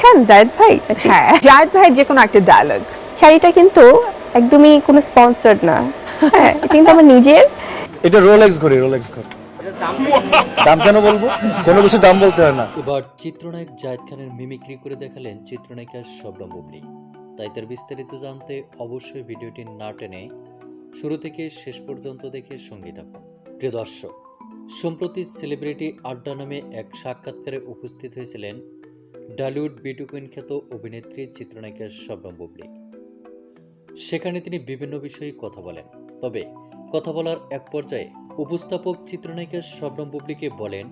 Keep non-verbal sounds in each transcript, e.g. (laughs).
খান জায়েদ ভাই হ্যাঁ। জায়েদ ভাইয়ের যে কোনো একটা ডায়লগ শাড়িটা কিন্তু একদমই কোনো স্পন্সর্ড না। হ্যাঁ (laughs) কিন্তু আমার নিজের। এটা রোলেক্স ঘড়ি রোলেক্স ঘড়ি। দাম কেন বলব? কোনো কিছু দাম বলতে হয় না। এবার চিত্রনায়ক জায়েদ খানের মিমিক্রি করে দেখালেন চিত্রনায়িকা শবনম বুবলি। তাই তার বিস্তারিত জানতে অবশ্যই ভিডিওটি না টেনে শুরু থেকে শেষ পর্যন্ত দেখে সঙ্গী থাকুন। প্রিয় দর্শক সম্প্রতি সেলিব্রিটি আড্ডা নামে এক সাক্ষাৎকারে উপস্থিত হয়েছিলেন ডালিউড বিউটি কুইন খ্যাত অভিনেত্রী চিত্রনায়িকা শবনম বুবলি। সেখানে তিনি বিভিন্ন বিষয়ে কথা বলেন। তবে কথা বলার এক পর্যায়ে উপস্থাপক চিত্রনায়িকা শবনম বুবলিকে বলেন,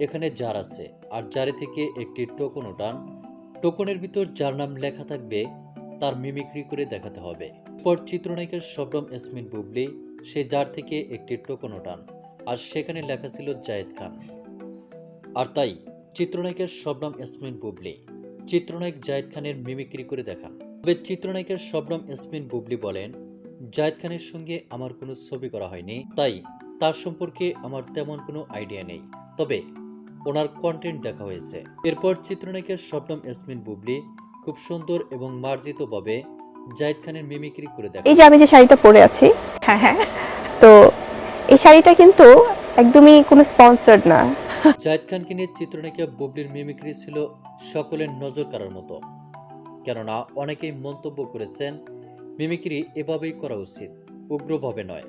এখানে জার আছে, আর জারে থেকে একটি টোকন ওঠান টোকনের ভিতর যার নাম লেখা থাকবে, তার মিমিক্রি করে দেখাতে হবে। এরপর চিত্রনায়িকা শবনম এসমিন বুবলি সেই জার থেকে একটি টোকন ওঠান আর সেখানে লেখা ছিল জায়েদ খান। আর তাই চিত্রনায়িকার শবনম এসমিন বুবলি। চিত্রনায়ক জায়েদ খানের মিমিক্রি করে দেখান। তবে চিত্রনায়িকার শবনম এসমিন বুবলি বলেন, জায়েদ খানের সঙ্গে আমার কোনো ছবি করা হয়নি, তাই তার সম্পর্কে আমার তেমন কোনো আইডিয়া নেই। তবে ওনার কন্টেন্ট দেখা হয়েছে। এরপর চিত্রনায়িকার শবনম এসমিন বুবলি খুব সুন্দর এবং মার্জিতভাবে জায়েদ খানের মিমিক্রি করে দেখান। এই যে আমি যে শাড়িটা পরে আছি হ্যাঁ হ্যাঁ তো এই শাড়িটা কিন্তু একদমই কোনো স্পন্সর্ড না। জায়েদ খানকে নিয়ে চিত্রনায়িকা বুবলির মিমিক্রি ছিল সকলের নজর কাড়ার মতো। কেননা, অনেকেই মন্তব্য করেছেন মিমিক্রি এভাবেই করা উচিত, উগ্রভাবে নয়।